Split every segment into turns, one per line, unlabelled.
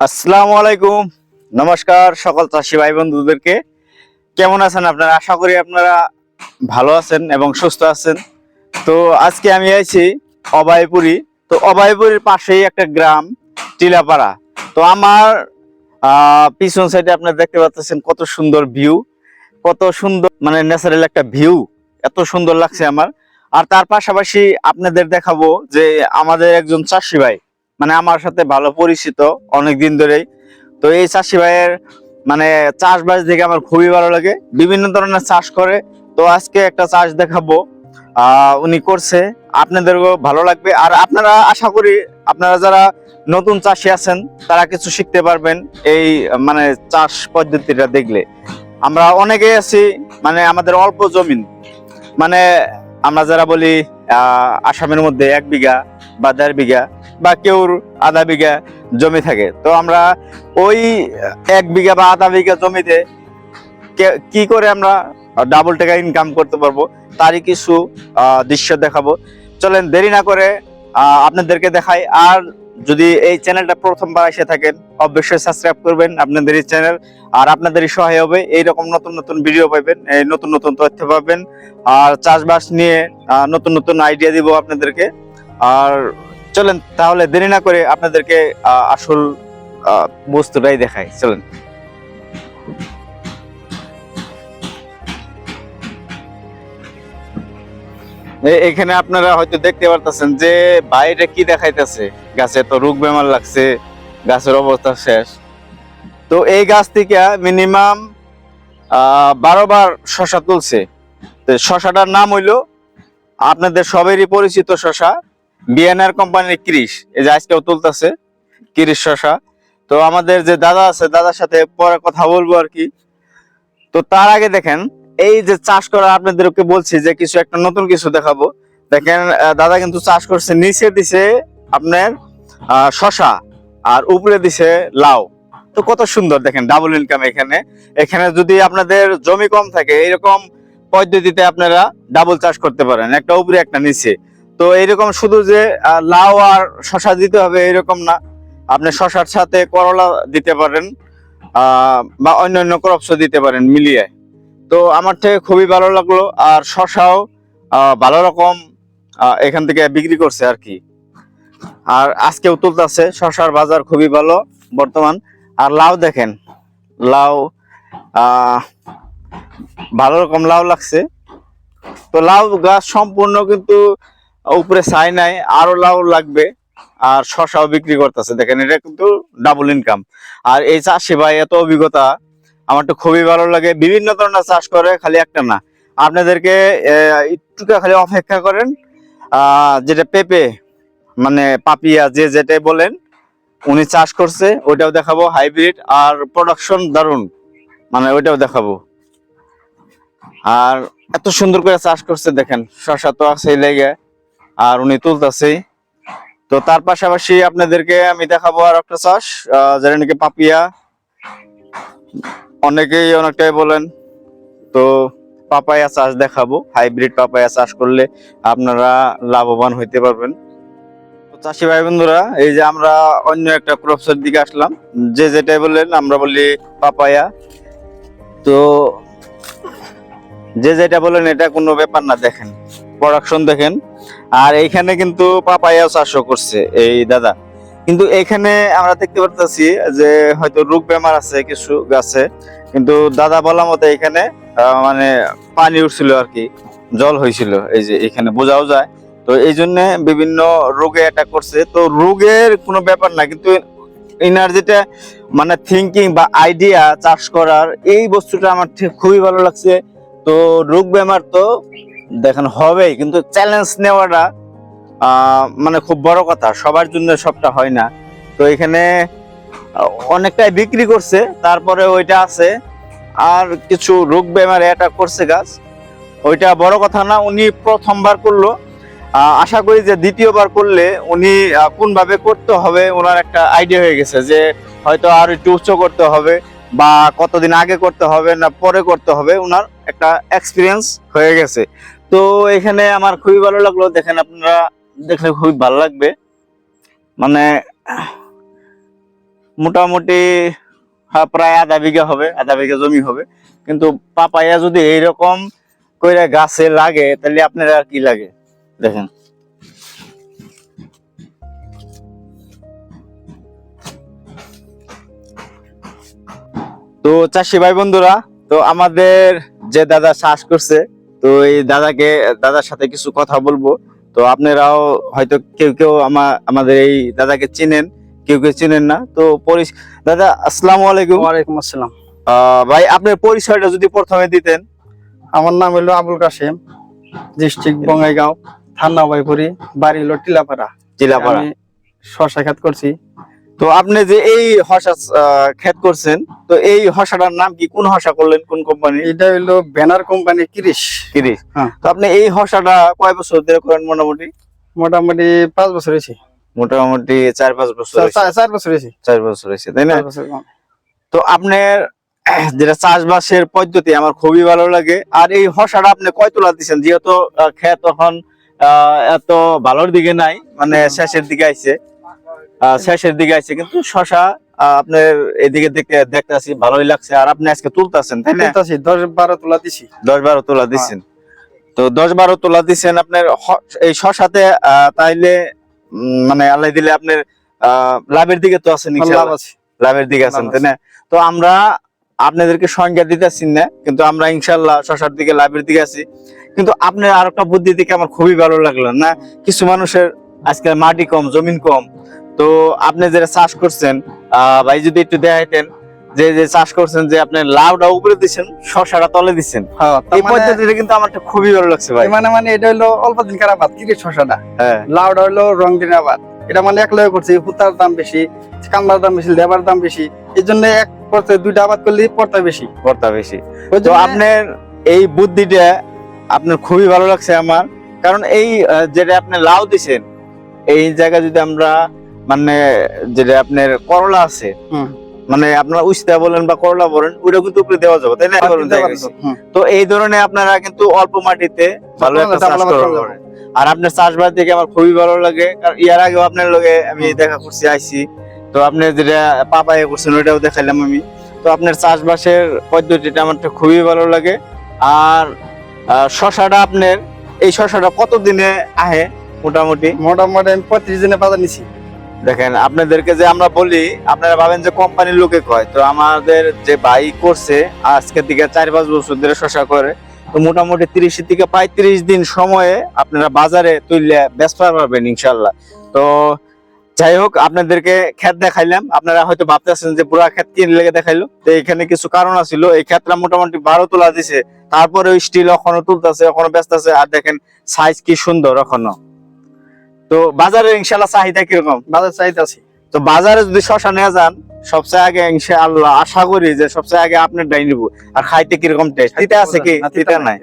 আসসালামু আলাইকুম। নমস্কার সকল চাষি ভাই বন্ধুদেরকে। কেমন আছেন আপনারা? আশা করি আপনারা ভালো আছেন এবং সুস্থ আছেন। তো আজকে আমি আছি অবাইপুরি। তো অবাইপুরির পাশেই একটা গ্রাম, টিলাপাড়া। তো আমার পিছন সাইডে আপনারা দেখতে পাচ্ছেন কত সুন্দর ভিউ, কত সুন্দর মানে ন্যাচারাল একটা ভিউ, এত সুন্দর লাগছে আমার। আর তার পাশাপাশি আপনাদের দেখাবো যে আমাদের একজন চাষি ভাই মানে আমার সাথে ভালো পরিচিত অনেক দিন ধরেই। তো এই চাষি ভাইয়ের মানে চাষবাস দেখে আমার খুবই ভালো লাগে। বিভিন্ন ধরনের চাষ করে। তো আজকে একটা চাষ দেখাবো। উনি করছে। আপনাদেরও ভালো লাগবে। আর আপনারা আশা করি আপনারা যারা নতুন চাষি আছেন, তারা কিছু শিখতে পারবেন এই মানে চাষ পদ্ধতিটা দেখলে। আমরা অনেকেই আছি মানে আমাদের অল্প জমিন মানে আমরা যারা বলি আহ আসামের মধ্যে এক বিঘা বা দেড় বিঘা। বা কেউর আধা বিঘা জমি থাকে। তো আমরা ওই এক বিঘা বা আধা বিঘা জমিতে কি করে আমরা ডাবল টাকা ইনকাম করতে পারব, তারই কিছু দৃশ্য দেখাবো। চলেন দেরি না করে আপনাদেরকে দেখাই। আর যদি এই চ্যানেলটা প্রথমবার এসে থাকেন, অবশ্যই সাবস্ক্রাইব করবেন আপনাদের এই চ্যানেল। আর আপনাদেরই সহায় হবে, এইরকম নতুন নতুন ভিডিও পাবেন, এই নতুন নতুন তথ্য পাবেন। আর চাষবাস নিয়ে নতুন নতুন আইডিয়া দিব আপনাদেরকে। আর চলেন, তাহলে দেরি না করে আপনাদেরকে আসল বস্তুটাই দেখাই। চলেন। এখানে আপনারা হয়তো দেখতে পারতেছেন যে বাইরে কি দেখাইতেছে। গাছে তো রোগ বেমার লাগছে, গাছের অবস্থা শেষ। তো এই গাছ থেকে মিনিমাম বারো বার শশা তুলছে। তো শশাটার নাম হইল, আপনাদের সবেরই পরিচিত শশা বিএনআর কোম্পানির ক্রিস এই যে আজকেও তুলতেছে ক্রিস শশা। তো আমাদের যে দাদা আছে, দাদার সাথে পরে কথা বলব আর কি। তো তার আগে দেখেন, এই যে চাষ করা আপনাদেরকে বলছি যে কিছু একটা নতুন কিছু দেখাবো। দেখেন দাদা কিন্তু চাষ করছে, নিচে দিছে আপনার শশা আর উপরে দিছে লাউ। তো কত সুন্দর, দেখেন ডাবল ইনকাম এখানে। এখানে যদি আপনাদের জমি কম থাকে, এরকম পদ্ধতিতে আপনারা ডাবল চাষ করতে পারেন, একটা উপরে, একটা নিচে। তো এরকম শুধু যে লাউ আর শশা দিতে হবে এরকম না। আপনি শশার সাথে করলা দিতে পারেন বা অন্যান্য ক্রপসও দিতে পারেন মিলিয়ে। তো আমার থেকে খুবই ভালো লাগল, আর শশাও ভালো রকম এখান থেকে বিক্রি করছে আর কি। আর আজকেও তুলতেছে শশার বাজার খুবই ভালো বর্তমান। আর লাউ দেখেন, লাউ ভালো রকম লাউ লাগছে। তো লাউ গাছ সম্পূর্ণ কিন্তু উপরে ছাই নাই আরও লাউ লাগবে আর শশাও বিক্রি করতেছে। দেখেন এটা কিন্তু ডাবল ইনকাম আর এই চাষি ভাই এত অভিজ্ঞতা আমার তো খুবই ভালো লাগে। বিভিন্ন ধরনের চাষ করে খালি একটা না। আপনাদেরকে আহ, একটুকা খালি অপেক্ষা করেন। যেটা পেঁপে মানে পাপিয়া যে যেটাই বলেন উনি চাষ করছে ওইটাও দেখাবো হাইব্রিড আর প্রোডাকশন দারুণ। মানে ওইটাও দেখাবো। আর এত সুন্দর করে চাষ করছে দেখেন শশা তো আছে লেগে। আর উনি তুলতেছেই তো তার পাশাপাশি আপনাদেরকে আমি দেখাবো আর একটা চাষ যেটা নাকি পাপিয়া। অনেকেই অনেকটাই বলেন, তো পাপায়া চাষ দেখাবো, হাইব্রিড পাপায়া চাষ করলে আপনারা লাভবান হইতে পারবেন। চাষি ভাই বন্ধুরা, এই যে আমরা অন্য একটা ক্রপসের দিকে আসলাম, যে যেটাই বললেন আমরা বলি পাপায়া। তো যে যেটা বলেন, এটা কোনো ব্যাপার না, দেখেন। প্রোডাকশন দেখেন। আর এইখানে কিন্তু পাপায়া চাষও করছে এই দাদা। কিন্তু এখানে আমরা দেখতে পারতেছি যে হয়তো রোগ বেমার আছে কিছু গাছে। কিন্তু দাদা বলা মতো এখানে মানে পানি উঠছিল আর কি, জল হয়েছিল এই যে এখানে বোঝাও যায়। তো এই জন্য বিভিন্ন রোগে অ্যাটাক করছে। তো রোগের কোনো ব্যাপার না, কিন্তু ইনার যেটা মানে থিঙ্কিং বা আইডিয়া চাষ করার এই বস্তুটা আমার খুবই ভালো লাগছে। তো রোগ বেমার তো দেখেন হবেই, কিন্তু চ্যালেঞ্জ নেওয়াটা মানে খুব বড় কথা, সবার জন্য সবটা হয় না। তো এখানে অনেকটাই বিক্রি করছে, তারপরে ওইটা আছে, আর কিছু রোগ বেমার অ্যাটাক করছে গাছ। ওইটা বড় কথা না, উনি প্রথমবার করল। আশা করি যে দ্বিতীয়বার করলে উনি কোনভাবে করতে হবে, ওনার একটা আইডিয়া হয়ে গেছে যে হয়তো আর একটু উচ্চ করতে হবে, বা কতদিন আগে করতে হবে, না পরে করতে হবে ওনার একটা এক্সপিরিয়েন্স হয়ে গেছে। তো এখানে আমার খুবই ভালো লাগল। দেখেন আপনারা দেখলে খুবই ভালো লাগবে। মানে মোটামুটি হ্যাঁ, প্রায় আধা বিঘা হবে আধা বিঘা জমি হবে। কিন্তু পাপায়া যদি এইরকম করে গাছে লাগে তাহলে আপনার আর কি লাগে? দেখেন। তো চাষি ভাই বন্ধুরা তো আমাদের যে দাদা চাষ করছে তো এই দাদাকে দাদার সাথে কিছু কথা বলব। তো আপনারাও হয়তো কেউ কেউ আমা- আমাদের এই দাদাকে চিনেন কেউ কেউ চিনেন না। তো দাদা আসসালামু আলাইকুম।
ওয়ালাইকুম আসসালাম।
আহ, ভাই আপনার পরিচয়টা যদি প্রথমে দিতেন।
আমার নাম হলো আবুল কাশেম ডিস্ট্রিক্ট বঙ্গাইগাঁও থানা বাইপুরি বাড়ি হলো টিলাপাড়া।
জেলাপাড়া
আমি শশা খাত করছি।
তো আপনি যে এই হসা ক্ষেত করছেন তো এই হসাটার নাম কি? কোন হসা করলেন? কোন কোম্পানি
এটা হলো ব্যানার কোম্পানি কিরিশ।
কিরিশ।
হ্যাঁ।
তো আপনি এই হসাটা কয় বছর ধরে করেন মোটামুটি?
মোটামুটি পাঁচ বছর হয়েছে।
মোটামুটি চার পাঁচ বছর
চার- বছর হয়েছে।
চার বছর হয়েছে তাই না?
কম।
তো আপনার যেটা চাষবাসের পদ্ধতি আমার খুবই ভালো লাগে। আর এই হসাটা আপনি কয় তোলা দিচ্ছেন যেহেতু তখন আহ, এত ভালোর দিকে নাই মানে শেষের দিকে আইছে। শেষের দিকে আইছে। কিন্তু শশা আপনার এদিকে দেখতে দেখতে আছি ভালোই লাগছে। আর আপনি আজকে তুলতেছেন তাই না?
দশ বারো তোলা দিছি।
দশ বারো তোলা দিচ্ছেন তো দশ বারো তোলা দিচ্ছেন আপনার এই শশাতে তাইলে মানে আল্লাহ দিলে আপনার লাভের দিকে তো আছেন
আছে।
লাভের দিকে আছেন তাই না? তো আমরা আপনাদেরকে সংজ্ঞা দিতেছি না কিন্তু আমরা ইনশাল্লাহ শশার দিকে লাভের দিকে আছি। কিন্তু আপনার আর একটা বুদ্ধি দিকে আমার খুবই ভালো লাগল না? কিছু মানুষের আজকাল মাটি কম জমিন কম তো আপনি যেটা চাষ করছেন ভাই যদি একটু দেখাইতেন যে যে চাষ করছেন যে আপনি লাউটা উপরে দিচ্ছেন শশাটা তলে দিচ্ছেন
হ্যাঁ,
এই
মানে-
পদ্ধতিটা কিন্তু আমার খুবই ভালো লাগছে ভাই।
মানে মানে এটা হলো অল্প দিন কার আবাদ কিরিশ শশাটা
হ্যাঁ।
লাউটা হলো রং দিন আবাদ। এটা মানে এক লগে করছে হুতার দাম বেশি কামলার দাম বেশি লেবার দাম বেশি এই জন্য এক করতে দুইটা আবাদ করলে পড়তা বেশি।
ভর্তা বেশি। তো আপনার এই বুদ্ধিটা আপনার খুবই ভালো লাগছে আমার কারণ এই যেটা আপনি লাউ দিছেন এই জায়গায় যদি আমরা মানে যেটা আপনার করলা আছে মানে আপনার উস্তা বলেন বা করলা বলেন ওটা কিন্তু উপরে দেওয়া যাবে তাই না। তো এই ধরনের আপনারা কিন্তু অল্প মাটিতে ভালো একটা
চাষ
চাষ
আবাদ
করা
করা
পারেন। আর আপনার চাষবাস দেখে আমার খুবই ভালো লাগে কারণ ইয়ার আগেও আপনার লগে আমি দেখা করছি আইছি। তো আপনি যেটা পাপায় করছেন ওইটাও দেখাইলাম আমি। তো আপনার চাষবাসের পদ্ধতিটা আমার তো খুবই ভালো লাগে। আর শশাটা আপনার এই শশাটা কত দিনে আহে মোটামুটি?
মোটামুটি আমি পঁয়ত্রিশ দিনে পাতা নিছি।
দেখেন, আপনাদেরকে যে আমরা বলি, আপনারা ভাবেন যে কোম্পানির লোকে কয়, তো আমাদের যে ভাই করছে, আজকের দিকে চার পাঁচ বছর ধরে শশা করে, তো মোটামুটি তিরিশ থেকে পঁয়ত্রিশ দিন সময়ে আপনারা বাজারে তুললে ব্যস্ত পারবেন ইনশাল্লাহ। তো যাই হোক, আপনাদেরকে ক্ষেত দেখাইলাম, আপনারা হয়তো ভাবতেছেন যে পুরা ক্ষেত কিনে লেগে দেখাইলো, তো এখানে কিছু কারণ আছিল, এই ক্ষেতটা মোটামুটি বারো তোলা দিছে তারপরে স্টিল এখনও তুলতেছে, এখনও ব্যস্ত আছে, আর দেখেন সাইজ কি সুন্দর এখনও। তো বাজারে ইনশাল্লাহ চাহিদা কীরকম?
বাজার চাইতেছি
তো বাজারে যদি শশা নিয়ে যান সবচেয়ে আগে ইনশাআল্লাহ আশা করি যে সবচেয়ে আগে আপনার ডাই নিব। আর খাইতে কীরকম টেস্ট আছে কি? তিতা নাই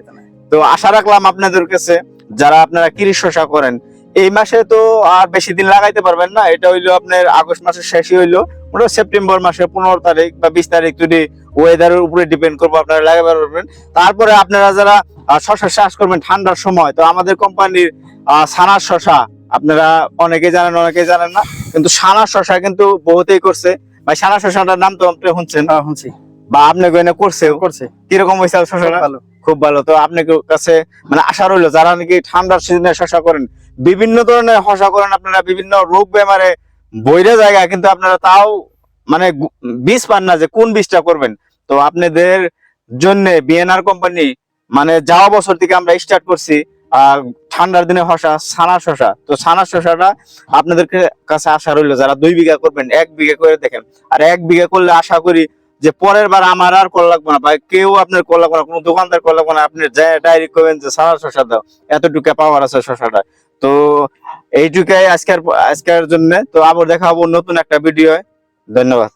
তো আশা রাখলাম আপনাদের কাছে যারা আপনারা কিরিশ শশা করেন এই মাসে তো আর বেশি দিন লাগাইতে পারবেন না। এটা হইল আপনার আগস্ট মাসের শেষই হইল। ওটা সেপ্টেম্বর মাসের পনেরো তারিখ বা বিশ তারিখ যদি ওয়েদারের উপরে ডিপেন্ড করব আপনারা লাগাতে পারবেন। তারপরে আপনারা যারা শশা চাষ করবেন ঠান্ডার সময় তো আমাদের কোম্পানির সানার শশা আপনারা অনেকে জানেন অনেকে জানেন না। কিন্তু সানা শশা কিন্তু বহুতেই করছে। ভাই সানা শশাটার নাম তো আপনি শুনছেন?
হ্যাঁ শুনছি।
বা আপনি গয়না করছে?
করছে।
কীরকম হয়েছে শশাটা?
ভালো।
খুব ভালো। তো আপনার কাছে মানে আশা রইল যারা নাকি ঠান্ডার সিজনে শশা করেন বিভিন্ন ধরনের শশা করেন আপনারা বিভিন্ন রোগ বেমারে বইরে জায়গা কিন্তু আপনারা তাও মানে বীজ পান না যে কোন বীজটা করবেন। তো আপনাদের জন্য বিএনআর কোম্পানি মানে যাওয়া বছর থেকে আমরা স্টার্ট করছি। ঠান্ডার দিনে শশা ছানা শশা তো ছানা শশাটা আপনাদের কাছে আশা রইল, যারা দুই বিঘা করবেন, এক বিঘা করে দেখেন। আর এক বিঘা করলে আশা করি যে পরের বার আমার আর কল লাগবে না, বা কেউ আপনার কল লাগবে না, কোনো দোকানদার কল লাগবে না, আপনি ডাইরেক্ট করবেন যে সারা শশা দাও। এতটুকু পাওয়ার আছে শশাটা তো এইটুকাই আজকের আজকের জন্য। তো আবার দেখা হব নতুন একটা ভিডিও ধন্যবাদ।